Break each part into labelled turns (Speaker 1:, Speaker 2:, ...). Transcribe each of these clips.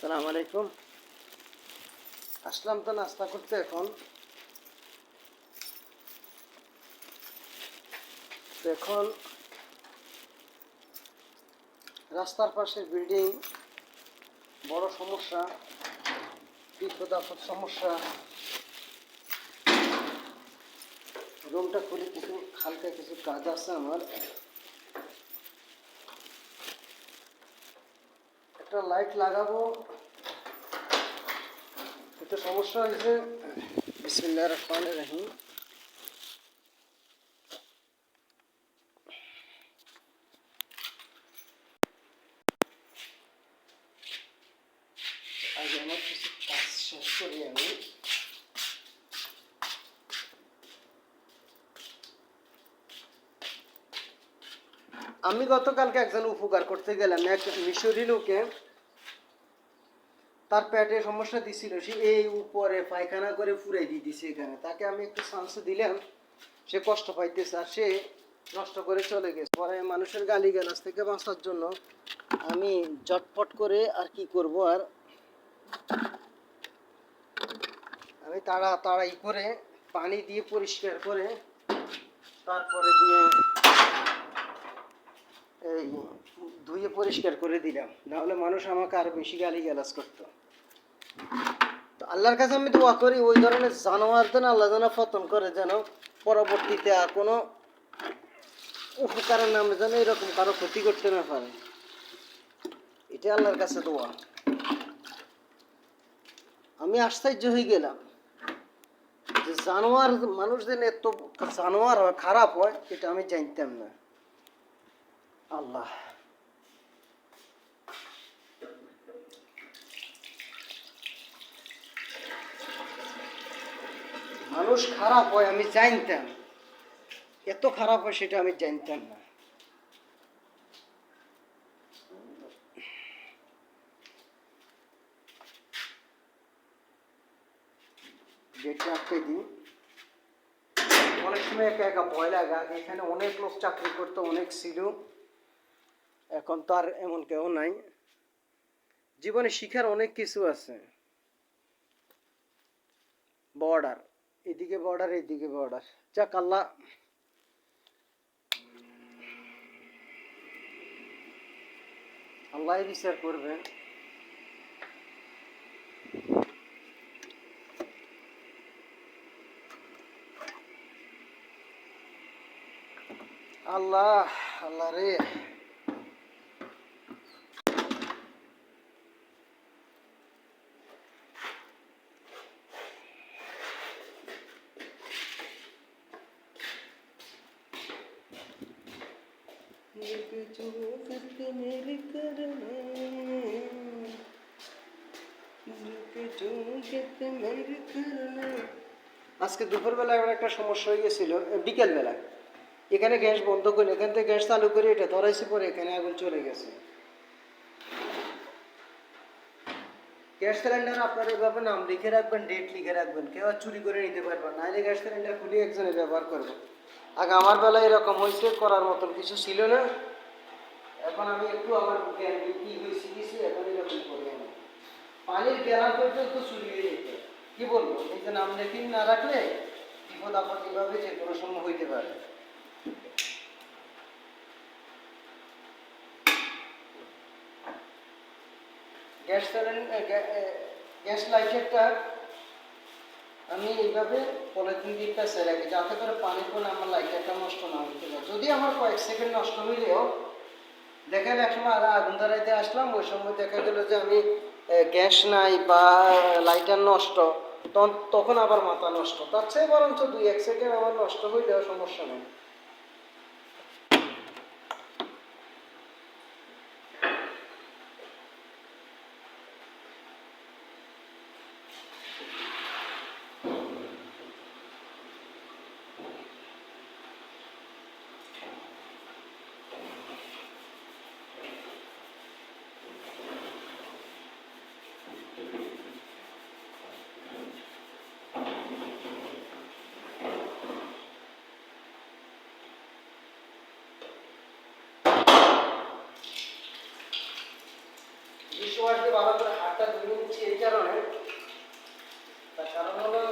Speaker 1: আসসালামু আলাইকুম। আসলাম তো নাস্তা করতে এখন। এখন রাস্তার পাশে বিল্ডিং, বড় সমস্যা বিপদ আপদ সমস্যা। রুমটা খুলে কিছু, হালকা কিছু কাজ আছে আমার। একটা লাইট লাগাবো। একটু সমস্যা হয়েছে। বিসমিল্লাহ রহমান রহিম। আমার কিছু কাজ শেষ করি আমি। আমি গতকালকে একজন উপকার করতে গেলাম। এক মিশরি লোকে তার পেটে সমস্যা দিছিল, সে এই উপরে পায়খানা করে ফুরাই দিয়ে দিছে এখানে। তাকে আমি একটু চান্স দিলাম, সে কষ্ট পাইতেছে আর সে নষ্ট করে চলে গেছে। পরে মানুষের গালি গালাজ থেকে বাঁচার জন্য আমি জটপট করে আর কি করব আর আমি তাড়া তাড়াই করে পানি দিয়ে পরিষ্কার করে তারপরে দিয়ে এই ধুয়ে পরিষ্কার করে দিলাম। নাহলে মানুষ আমাকে আরও বেশি গালি গালাজ করতো। আল্লাহর কাছে আমি দোয়া করি, ওই ধরনের জানোয়ারদের আল্লাহ যেন পতন করে যেন পরবর্তীতে আর কোনো উপকারের নামে যেন এরকম কারও ক্ষতি করতে না পারে। এটা আল্লাহর কাছে দোয়া। আমি আশ্চর্য হয়ে গেলাম যে জানোয়ার মানুষদের এত জানোয়ার হয়, খারাপ হয়, এটা আমি জানতাম না। আল্লাহ। মানুষ খারাপ হয়, আমি জানতাম। এত খারাপ হয় সেটা আমি জানতাম না। আটকে দিই অনেক সময় একা একা ভয় লাগা, এখানে অনেক লোক চাকরি করতো, অনেক ছিল। এখন তো আর এমন কেউ নাই। জীবনে শিখার অনেক কিছু আছে। বর্ডার এদিকে বর্ডার এদিকে বর্ডার যাক আল্লাহ। আল্লাহ বিচার করবে। আল্লাহ আল্লাহ রে। আজকে দুপুরবেলা আমার একটা সমস্যা হয়ে গেছিল বিকেলবেলা এখানে গ্যাস বন্ধ করে, এখান থেকে গ্যাস চালু করে এটা ধরাইছে পরে এখানে আগুন চলে গেছে। গ্যাস সিলিন্ডার আপনার এভাবে নাম লিখে রাখবেন, ডেট লিখে রাখবেন, কেউ চুরি করে নিতে পারবেন নাহলে গ্যাস সিলিন্ডার খুলে একজনে ব্যবহার করবে। আগে আমার বেলায় এরকম হয়েছে, করার মতন কিছু ছিল না। এখন আমি একটু আমার জ্ঞান কি হয়েছে, কিছু এখন এরকম করি আমি। পানির গ্যালান পর্যন্ত চুরি হয়ে যেত। কি বলব? এই যে নাম লেখি না রাখলে বিপদ আপদ এভাবে যে কোনো সময় হইতে পারে। গ্যাস সিলিন্ডার গ্যাস লাইটারটা আমি এইভাবে পলিথিন দিকটা পেঁচে রাখি, যাতে করে পানি কোনো আমার লাইটারটা নষ্ট না হইতে পারে যদি আমার কয়েক সেকেন্ড নষ্ট হইলেও এক সময় আর আগুন ধরাইতে আসলাম, ওই সময় দেখা গেল যে আমি গ্যাস নাই বা লাইটার নষ্ট তখন তখন আবার মাথা নষ্ট। তার চেয়ে বরঞ্চ দুই এক সেকেন্ড আমার নষ্ট হইলেও সমস্যা নেই। ডিশওয়াশ দিয়ে ভালো করে হাতটা ধুয়ে নিচ্ছি এই কারণে। তার কারণ হলো,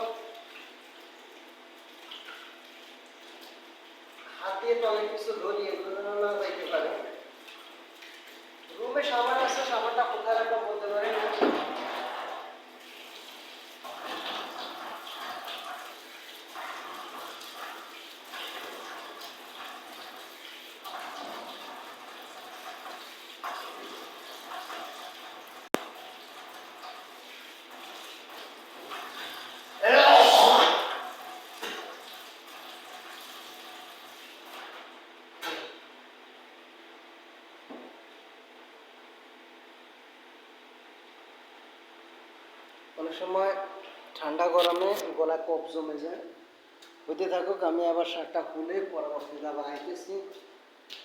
Speaker 1: হাত দিয়ে তো অনেক কিছু ধরি এগুলো যেন না যাইতে পারে। রুমে সাবান আছে, সাবানটা কোথায় রাখা বলতে পারি না অনেক সময় ঠান্ডা গরমে গলা কফ জমে যায়। হইতে থাকুক, আমি আবার শার্টটা খুলে পরবর্তীতে আবার আইতেছি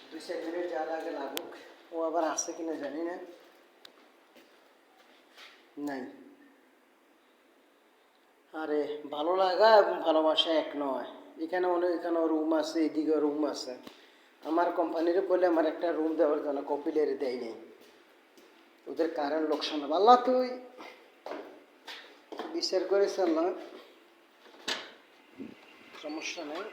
Speaker 1: দুই চার মিনিট যা লাগে লাগুক, ও আবার আসে কিনা জানি না। নাই। আরে, ভালো লাগা এবং ভালোবাসা এক নয়। এখানে অনেক, এখানে রুম আছে এদিকে রুম আছে। আমার কোম্পানির বলে আমার একটা রুম দেওয়ার জন্য কপিলের দেয় নেই ওদের কারেন্ট লোকসান। আল্লাহ তুই বিচার করেছেন না সমস্যা নেই।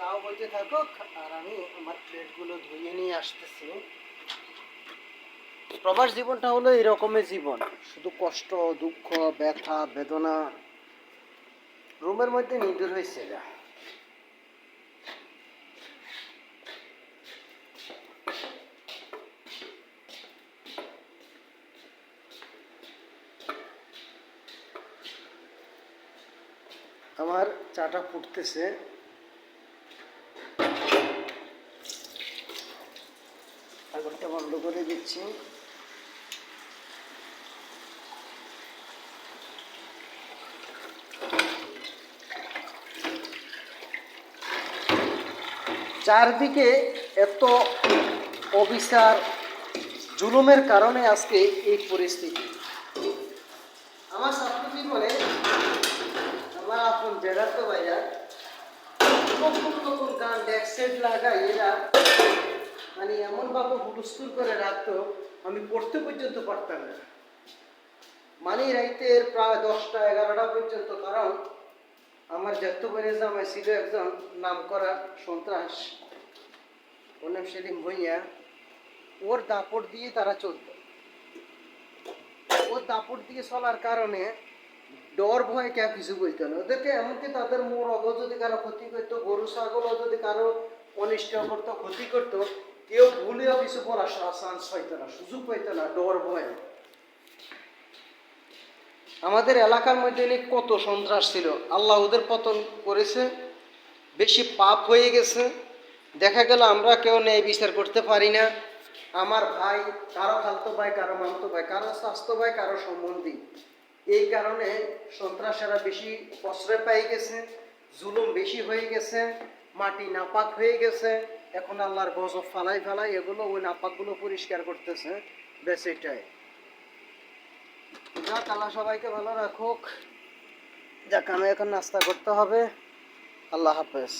Speaker 1: চাও বলতে থাকুক আর আমি আমার প্লেটগুলো ধুয়ে নিয়ে আসতেছি। প্রবাস জীবনটা হলো এরকমের জীবন, শুধু কষ্ট, দুঃখ, ব্যথা, বেদনা, রুমের মধ্যে নিবিড় হয়েছে যা আমার চাটা ফুটতেছে। আগরটা বন্ধ করে দিচ্ছি। চারদিকে এত অবিচার, জুলুমের কারণে আজকে এই পরিস্থিতি। আমার ছাত্র জীবনে আমার আপন জেরার তো ভাইয়া গান ডেক সেট লাগাই, এরা মানে এমনভাবে হুলস্থুল করে রাখতো আমি পড়তে পর্যন্ত পারতাম না। মানে রাইতের প্রায় দশটা, এগারোটা পর্যন্ত, কারণ আমার যেত বেড়ে জামাই ছিল একজন নাম করা সন্ত্রাস। ওর নাম সেলিম ভুইয়া। ওর দাপট দিয়ে তারা চলত। ওর দাপট দিয়ে চলার কারণে ডর ভয় কেউ কিছু বলতো না। ওদেরকে এমনকি তাদের মোর অগ যদি কারও ক্ষতি করতো, গরু, ছাগলও যদি কারও অনিষ্ট করতো, ক্ষতি করতো কেউ ভুলেও কিছু বলার চান্স হইতো না, সুযোগ পাইতো না, ডর ভয় আমাদের এলাকার মধ্যে কত সন্ত্রাস ছিল। আল্লাহ ওদের পতন করেছে, বেশি পাপ হয়ে গেছে। দেখা গেল আমরা কেউ ন্যায় বিচার করতে পারি না। আমার ভাই, কারও খালতো ভাই, কারও মামতো ভাই, কারও স্বাস্থ্য ভাই, কারও সম্বন্ধী। এই কারণে সন্ত্রাসেরা বেশি প্রশ্রয় পাই গেছে, জুলুম বেশি হয়ে গেছে, মাটি নাপাক হয়ে গেছে। এখন আল্লাহর গজব ফালাই ফালাই এগুলো ওই নাপাকগুলো পরিষ্কার করতেছে বেশ এটাই। যাক, আল্লাহ সবাইকে ভালো রাখুক। যাক, আমি এখন নাস্তা করতে হবে। আল্লাহ হাফেজ।